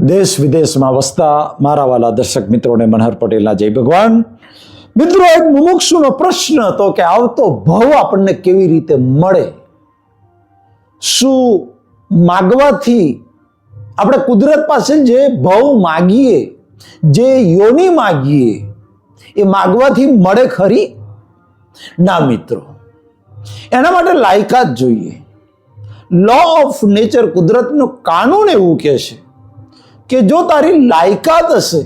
દેશ વિદેશમાં વસતા મારા વાલા દર્શક મિત્રોને મનહર પટેલના જય ભગવાન. મિત્રો, એક મુમુક્ષુનો પ્રશ્ન હતો કે આવતો ભવ આપણને કેવી રીતે મળે? શું માગવાથી આપણે કુદરત પાસે જે ભવ માગીએ, જે યોની માગીએ, એ માગવાથી મળે ખરી? ના મિત્રો, એના માટે લાયકાત જોઈએ. લો ઓફ નેચર કુદરતનું કાનૂન એવું કહે છે કે જો તારી લાયકાત હશે,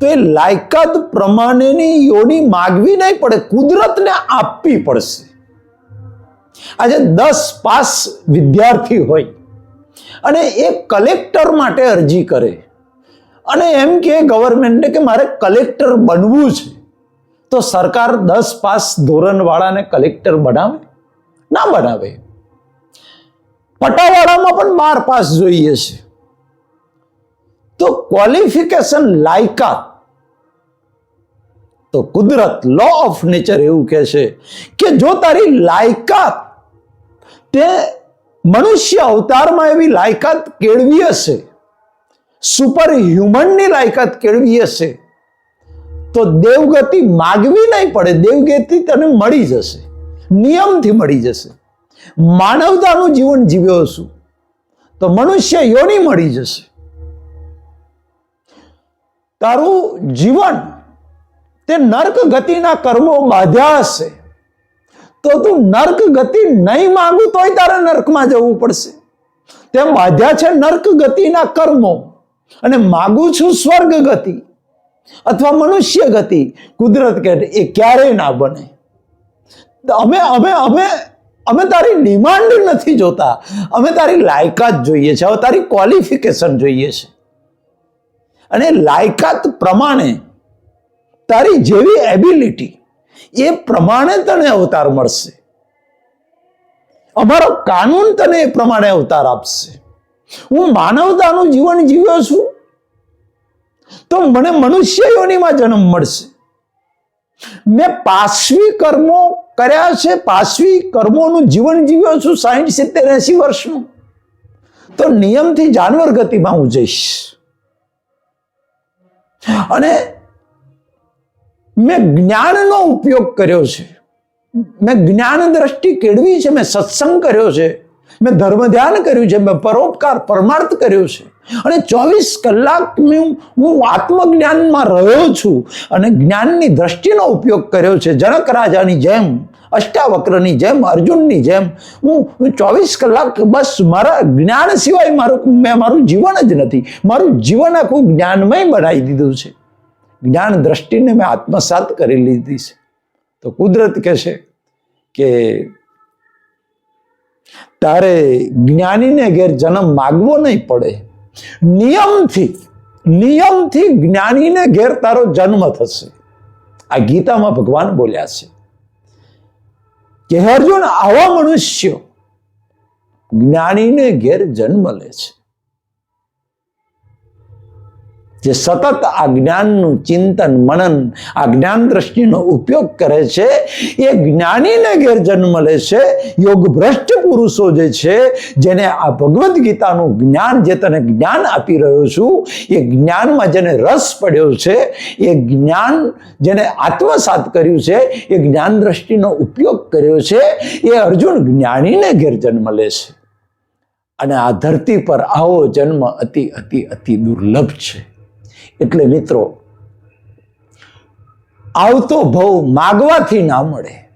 તો એ લાયકાત પ્રમાણેની યોની માગવી નહીં પડે, કુદરતને આપવી પડશે. આજે દસ પાસ વિદ્યાર્થી હોય અને એ કલેક્ટર માટે અરજી કરે, અને એમ કે ગવર્મેન્ટને કે મારે કલેક્ટર બનવું છે, તો સરકાર દસ પાસ ધોરણવાળાને કલેક્ટર બનાવે? ના બનાવે. પટાવાળામાં પણ બાર પાસ જોઈએ છે. તો ક્વોલિફિકેશન લાયકાત તો કુદરત લો ઓફ નેચર એવું કહે છે કે જો તારી લાયકાત તે મનુષ્ય અવતારમાં એવી લાયકાત કેળવી હશે સુપર હ્યુમનની લાયકાત કેળવી હશે, તો દેવગતિ માગવી નહીં પડે, દેવગતિ તને મળી જશે, નિયમથી મળી જશે. માનવતાનું જીવન જીવ્યો છું તો મનુષ્ય યોની મળી જશે. તારું જીવન તે નર્ક ગતિના કર્મો બાંધ્યા હશે. તો તું નર્ક ગતિ નહીં માંગું તોય તારે નર્કમાં જવું પડશે. તેમ બાંધ્યા છે નર્ક ગતિના કર્મો. અને માગું છું સ્વર્ગ ગતિ અથવા મનુષ્ય ગતિ. કુદરત કે એ ક્યારેય ના બને. અમે અમે અમે અમે તારી ડિમાન્ડ નથી જોતા. અમે તારી લાયકાત જોઈએ છે. હવે તારી ક્વોલિફિકેશન જોઈએ છે. અને લાયકાત પ્રમાણે તારી જેવી એબિલિટી એ પ્રમાણે તને અવતાર મળશે. અમારો કાનૂન તને એ પ્રમાણે અવતાર આપશે. હું માનવતાનું જીવન જીવ્યો છું, તો મને મનુષ્ય યોનિમાં જન્મ મળશે. મેં પાશવી કર્મો કર્યા છે, પાશવી કર્મોનું જીવન જીવ્યો છું સાહીઠ, સિત્તેર, એસી વર્ષનું. તો નિયમથી જાનવર ગતિમાં હું જઈશ. અને મેં જ્ઞાનનો ઉપયોગ કર્યો છે. મેં જ્ઞાન દ્રષ્ટિ કેળવી છે, મેં સત્સંગ કર્યો છે. મેં ધર્મ ધ્યાન કર્યું છે, મેં પરોપકાર પરમાર્થ કર્યો છે. અને ચોવીસ કલાક હું હું આત્મજ્ઞાનમાં રહ્યો છું અને જ્ઞાનની દ્રષ્ટિનો ઉપયોગ કર્યો છે. જનક રાજાની જેમ અષ્ટાવક્રની જેમ, અર્જુનની જેમ, હું ચોવીસ કલાક બસ મારા જ્ઞાન સિવાય મારું, મેં મારું જીવન જ નથી. મારું જીવન આખું જ્ઞાનમય બનાવી દીધું છે. જ્ઞાન દ્રષ્ટિને મેં આત્મસાત કરી લીધી છે. તો કુદરત કહેશે કે તારે જ્ઞાનીને ઘેર જન્મ માગવો નહીં પડે. નિયમથી નિયમથી જ્ઞાનીને ઘેર તારો જન્મ થશે. આ ગીતામાં ભગવાન બોલ્યા છે. કે અર્જુન આવા મનુષ્યો જ્ઞાનીને ઘેર જન્મ લે છે. જે સતત આ જ્ઞાનનું ચિંતન, મનન, આ જ્ઞાન દ્રષ્ટિનો ઉપયોગ કરે છે, એ જ્ઞાનીને ઘેર જન્મ લે છે. યોગ ભ્રષ્ટ પુરુષો જે છે, જેને આ ભગવદ્ ગીતાનું જ્ઞાન, જે તને જ્ઞાન આપી રહ્યો છું, એ જ્ઞાનમાં જેને રસ પડ્યો છે, એ જ્ઞાન જેને આત્મસાત કર્યું છે, એ જ્ઞાન દ્રષ્ટિનો ઉપયોગ કર્યો છે, એ અર્જુન જ્ઞાનીને ઘેર જન્મ લે છે. અને આ ધરતી પર આવો જન્મ અતિ અતિ અતિ દુર્લભ છે. એટલે મિત્રો, આવતો ભવ માગવાથી ના મળે.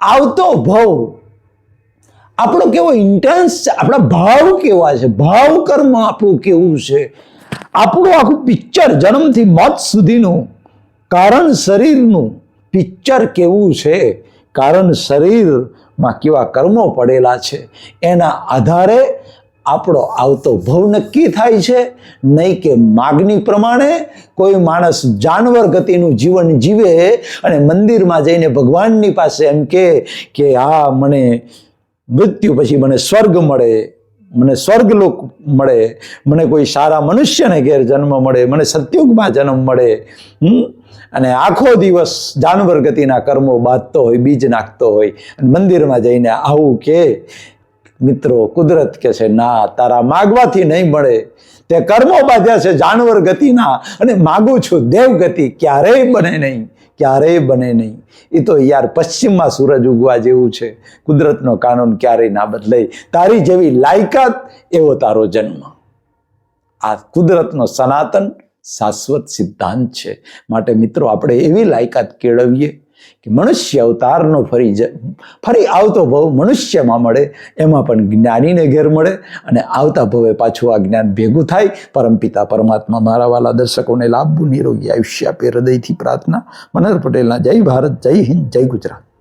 આવતો ભવ, આપણો કેવો ઇન્ટેન્સ છે, આપણા ભાવ કેવા છે, ભાવ કર્મ આપણું કેવું છે? આપણું આખું પિક્ચર જન્મથી મોત સુધીનું, કારણ શરીરનું પિક્ચર કેવું છે? કારણ શરીરમાં કેવા કર્મો પડેલા છે? એના આધારે આપણો આવતો ભવ નક્કી થાય છે. નહીં કે માગણી પ્રમાણે કોઈ માણસ જાનવર ગતિનું જીવન જીવે અને મંદિરમાં જઈને ભગવાનની પાસે એમ કે કે, આ મને મૃત્યુ પછી મને સ્વર્ગ મળે, મને સ્વર્ગલોક મળે, મને કોઈ સારા મનુષ્યને ઘેર જન્મ મળે, મને સત્યુગમાં જન્મ મળે. હમ? અને આખો દિવસ જાનવર ગતિના કર્મો બાંધતો હોય, બીજ નાખતો હોય મંદિરમાં જઈને આવું કે મિત્રો, કુદરત કે છે, ના, તારા માગવાથી નહીં મળે. તે કર્મો બાંધ્યા છે જાનવર ગતિના અને માગું છું દેવ ગતિ. ક્યારેય બને નહીં, ક્યારેય બને નહીં. એ તો યાર પશ્ચિમમાં સૂરજ ઉગવા જેવું છે. કુદરતનો કાનૂન ક્યારેય ના બદલાય. તારી જેવી લાયકાત એવો તારો જન્મ. આ કુદરતનો સનાતન, શાશ્વત સિદ્ધાંત છે. માટે મિત્રો, આપણે એવી લાયકાત કેળવીએ કે મનુષ્ય અવતારનો ફરી ફરી આવતો ભવ મનુષ્યમાં મળે, એમાં પણ જ્ઞાનીને ઘેર મળે અને આવતા ભવે પાછું આ જ્ઞાન ભેગું થાય. પરમપિતા પરમાત્મા મારા વાલા દર્શકોને લાભવું નિરોગી આયુષ્ય આપે હૃદયથી પ્રાર્થના. મનોહર પટેલના જય ભારત, જય હિન્દ, જય ગુજરાત.